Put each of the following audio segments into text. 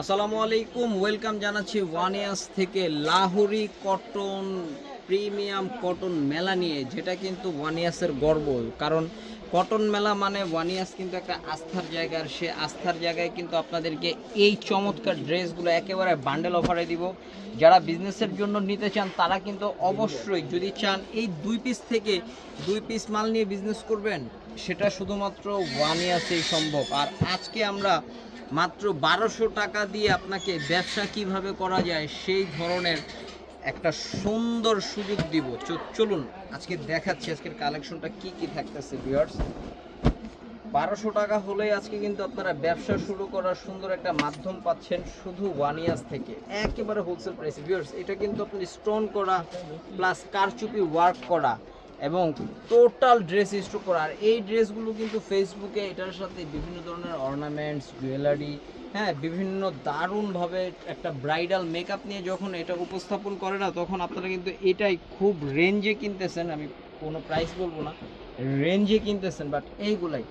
আসসালামু আলাইকুম, ওয়েলকাম জানাচ্ছি ওয়ান ইয়ার্স থেকে লাহোরি কটন প্রিমিয়াম কটন মেলা নিয়ে, যেটা কিন্তু ওয়ান ইয়ার্সের গর্ব। কারণ কটন মেলা মানে ওয়ান ইয়ার্স কিন্তু একটা আস্থার জায়গা, আর সে আস্থার জায়গায় কিন্তু আপনাদেরকে এই চমৎকার ড্রেসগুলো একেবারে বান্ডেল অফারে দিব। যারা বিজনেসের জন্য নিতে চান, তারা কিন্তু অবশ্যই যদি চান এই দুই পিস থেকে দুই পিস মাল নিয়ে বিজনেস করবেন, সেটা শুধুমাত্র ওয়ান ইয়ার্সেই সম্ভব। আর আজকে আমরা মাত্র বারোশো টাকা দিয়ে আপনাকে ব্যবসা কীভাবে করা যায় সেই ধরনের একটা সুন্দর সুযোগ দিব। চলুন, আজকে দেখাচ্ছি আজকের কালেকশনটা কি কি থাকতেছে ভিউয়ার্স বারোশো টাকা হলেই আজকে কিন্তু আপনারা ব্যবসা শুরু করার সুন্দর একটা মাধ্যম পাচ্ছেন শুধু ওয়ান ইয়ার্স থেকে। একেবারে হোলসেল প্রাইসে ভিউয়ার্স এটা কিন্তু আপনি স্টোন করা প্লাস কারচুপি ওয়ার্ক করা। এবং টোটাল ড্রেস স্টোর করা আর এই ড্রেসগুলো কিন্তু ফেসবুকে এটার সাথে বিভিন্ন ধরনের অর্নামেন্টস জুয়েলারি হ্যাঁ বিভিন্ন দারুণভাবে একটা ব্রাইডাল মেকআপ নিয়ে যখন এটা উপস্থাপন করে না, তখন আপনারা কিন্তু এটাই খুব রেঞ্জে কিনতেছেন। আমি কোনো প্রাইস বলব না রেঞ্জে কিনতেছেন বাট এইগুলাই।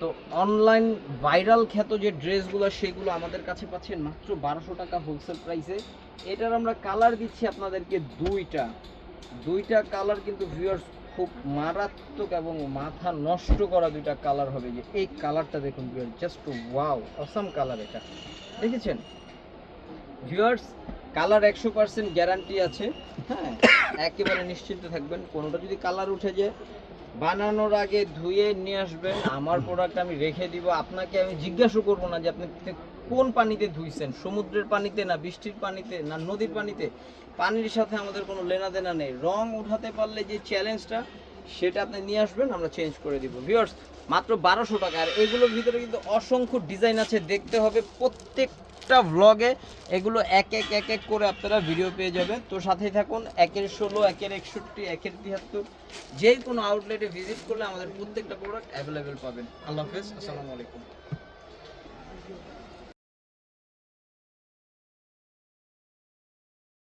তো অনলাইন ভাইরাল খ্যাত যে ড্রেসগুলো সেগুলো আমাদের কাছে পাচ্ছেন মাত্র বারোশো টাকা হোলসেল প্রাইসে এটার আমরা কালার দিচ্ছি আপনাদেরকে দুইটা। দুইটা কালার কিন্তু ভিউয়ার্স খুব মারাত্মক এবং মাথা নষ্ট করা দুইটা কালার হবে। যে এই কালারটা দেখুন জাস্ট ওয়াও অসাম কালার এটা। দেখেছেন? ভিউয়ার্স কালার একশো পার্সেন্ট গ্যারান্টি আছে হ্যাঁ? একেবারে নিশ্চিন্ত থাকবেন। কোনোটা যদি কালার উঠে যায়, বানানোর আগে ধুয়ে নিয়ে আসবেন। আমার প্রোডাক্ট আমি রেখে দিব। আপনাকে আমি জিজ্ঞাসা করব না যে আপনি কোন পানিতে ধুইছেন? সমুদ্রের পানিতে না বৃষ্টির পানিতে না নদীর পানিতে? পানির সাথে আমাদের কোনো লেনাদেনা নেই। রং উঠাতে পারলে যে চ্যালেঞ্জটা সেটা আপনি নিয়ে আসবেন, আমরা চেঞ্জ করে দিব। ভিউয়ার্স মাত্র বারোশো টাকা। আর এগুলোর ভিতরে কিন্তু অসংখ্য ডিজাইন আছে, দেখতে হবে প্রত্যেকটা ব্লগে এগুলো এক এক এক এক করে আপনারা ভিডিও পেয়ে যাবেন। তো সাথেই থাকুন, একের ষোলো, একের একষট্টি, একের তিয়াত্তর। যে কোনো আউটলেটে ভিজিট করলে আমাদের প্রত্যেকটা প্রোডাক্ট অ্যাভেলেবেল পাবেন। আল্লাহ হাফেজ, আসসালামু আলাইকুম।